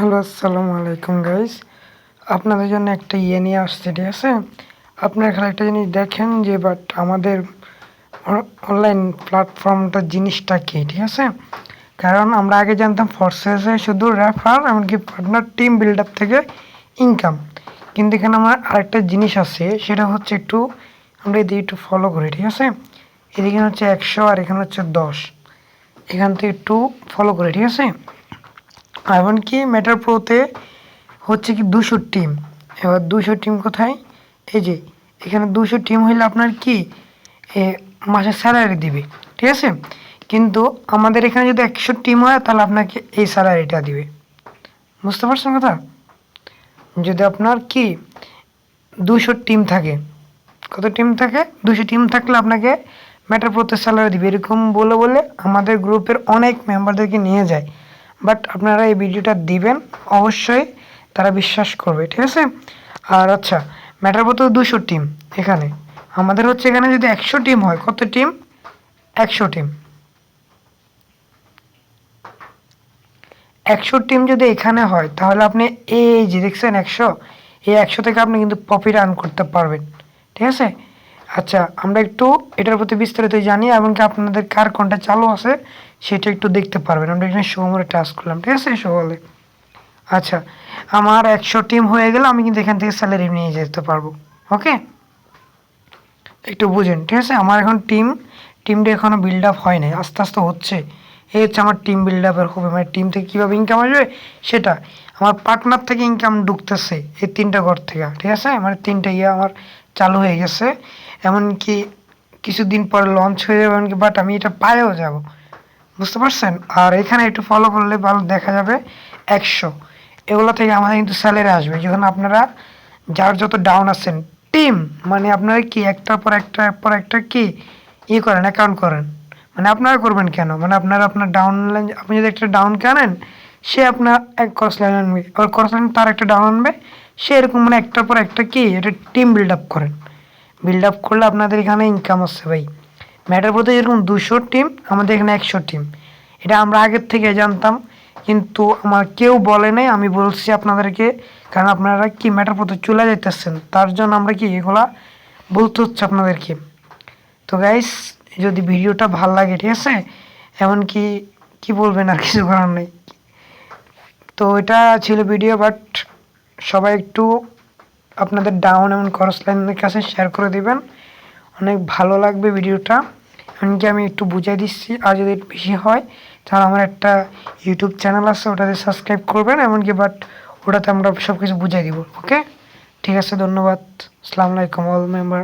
Hello, আসসালামু আলাইকুম guys আপনাদের জন্য একটা ইয়ে নিয়ে আসছে, ঠিক আছে? আপনারা খালি একটা জিনিস দেখেন যে বাট আমাদের অনলাইন প্ল্যাটফর্মটার জিনিসটা কী, ঠিক আছে? কারণ আমরা আগে জানতাম ফোর্সেসে শুধু রেফার এমনকি পার্টনার টিম বিল্ড আপ থেকে ইনকাম কিন্তু এখানে আমার আরেকটা জিনিস আছে, সেটা হচ্ছে একটু আমরা এদিকে একটু ফলো করি, ঠিক আছে? এদিকে হচ্ছে একশো আর এখানে হচ্ছে দশ। এখান থেকে একটু ফলো করি, ঠিক আছে? এমনকি মেটার প্রোতে হচ্ছে কি দুশো টিম এবার দুশো টিম কোথায়? এই যে এখানে দুশো টিম হইলে আপনার কি এ, মাসে স্যালারি দিবে ঠিক আছে? কিন্তু আমাদের এখানে যদি একশো টিম হয় তাহলে আপনাকে এই স্যালারিটা দিবে। বুঝতে পারছেন কথা? যদি আপনার কি দুশো টিম থাকে কত টিম থাকে? দুশো টিম থাকলে আপনাকে ম্যাটার প্রতি স্যালারি দিবে। এরকম বলে বলে আমাদের গ্রুপের অনেক মেম্বারদেরকে নিয়ে যায়। বাট আপনারা এই ভিডিওটা দিবেন, অবশ্যই তারা বিশ্বাস করবে, ঠিক আছে? আর আচ্ছা ম্যাটার প্রতি দুশো টিম এখানে। আমাদের হচ্ছে এখানে যদি একশো টিম হয়, কত টিম একশো টিম একশো টিম যদি এখানে হয়, তাহলে আপনি এই যে দেখছেন একশো, এই একশো থেকে আপনি কিন্তু প্রফিট আর্ন করতে পারবেন, ঠিক আছে? আচ্ছা আমরা একটু এটার প্রতি বিস্তারিত জানি এমনকি আপনাদের কার কোনটা চালু আছে সেটা একটু দেখতে পারবেন। আমরা এখানে সোমবারে টাচ করলাম, ঠিক আছে? সকালে আচ্ছা আমার একশো টিম হয়ে গেলে আমি কিন্তু এখান থেকে স্যালারি নিয়ে যেতে পারব ওকে একটু বুঝেন, ঠিক আছে? আমার এখন টিম টিমটা এখনও বিল্ড আপ হয় নাই, আস্তে আস্তে হচ্ছে। এই হচ্ছে আমার টিম বিল্ড আপের হবে মানে টিম থেকে কীভাবে ইনকাম আসবে? সেটা, আমার পার্টনার থেকে ইনকাম ঢুকতেছে এই তিনটা ঘর থেকে, ঠিক আছে? মানে তিনটা ইয়ে আমার চালু হয়ে গেছে। এমনকি কিছুদিন পর লঞ্চ হয়ে যাবে এমনকি বাট আমি এটা পায়েও যাব। বুঝতে পারছেন? আর এখানে একটু ফলো করলে ভালো দেখা যাবে একশো। এগুলো থেকে আমাদের কিন্তু স্যালারি আসবে। যখন আপনারা যার যত ডাউন আছেন টিম মানে আপনারা কি একটার পর একটা পর একটা কি ই করেন অ্যাকাউন্ট করেন? মানে আপনারা করবেন কেন? মানে আপনারা আপনার ডাউন লাইন আপনি যদি একটা ডাউন আনেন সে আপনার এক ক্রস লাইন আনবে। ক্রস লাইন তার একটা ডাউন আনবে। সে এরকম মানে একটার পর একটা কি, এটা টিম বিল্ড আপ করেন। বিল্ড আপ করলে আপনাদের এখানে ইনকাম আসছে ভাই। ম্যাটার বলতে যেরকম দুশো টিম আমাদের এখানে একশো টিম এটা আমরা আগের থেকে জানতাম, কিন্তু আমার কেউ বলে নাই, আমি বলছি আপনাদেরকে, কারণ আপনারা কি ম্যাটার পথে চলে যাইতেছেন, তার জন্য আমরা কি এগুলা বলতে হচ্ছে আপনাদেরকে। তো গাইস যদি ভিডিওটা ভালো লাগে, ঠিক আছে? এমনকি কি বলবেন আর কিছু করার নেই। তো এটা ছিল ভিডিও বাট সবাই একটু আপনাদের ডাউন এমন খরচ লাইনের কাছে শেয়ার করে দিবেন। অনেক ভালো লাগবে ভিডিওটা। এমনকি আমি একটু বুঝাই দিচ্ছি, আর যদি বেশি হয়, তাহলে আমার একটা ইউটিউব চ্যানেল আছে, ওটাতে সাবস্ক্রাইব করবেন। এমনকি বাট ওটাতে আমরা সব কিছু বুঝাই দিব ওকে ঠিক আছে, ধন্যবাদ। আসসালামু আলাইকুম অল মেম্বার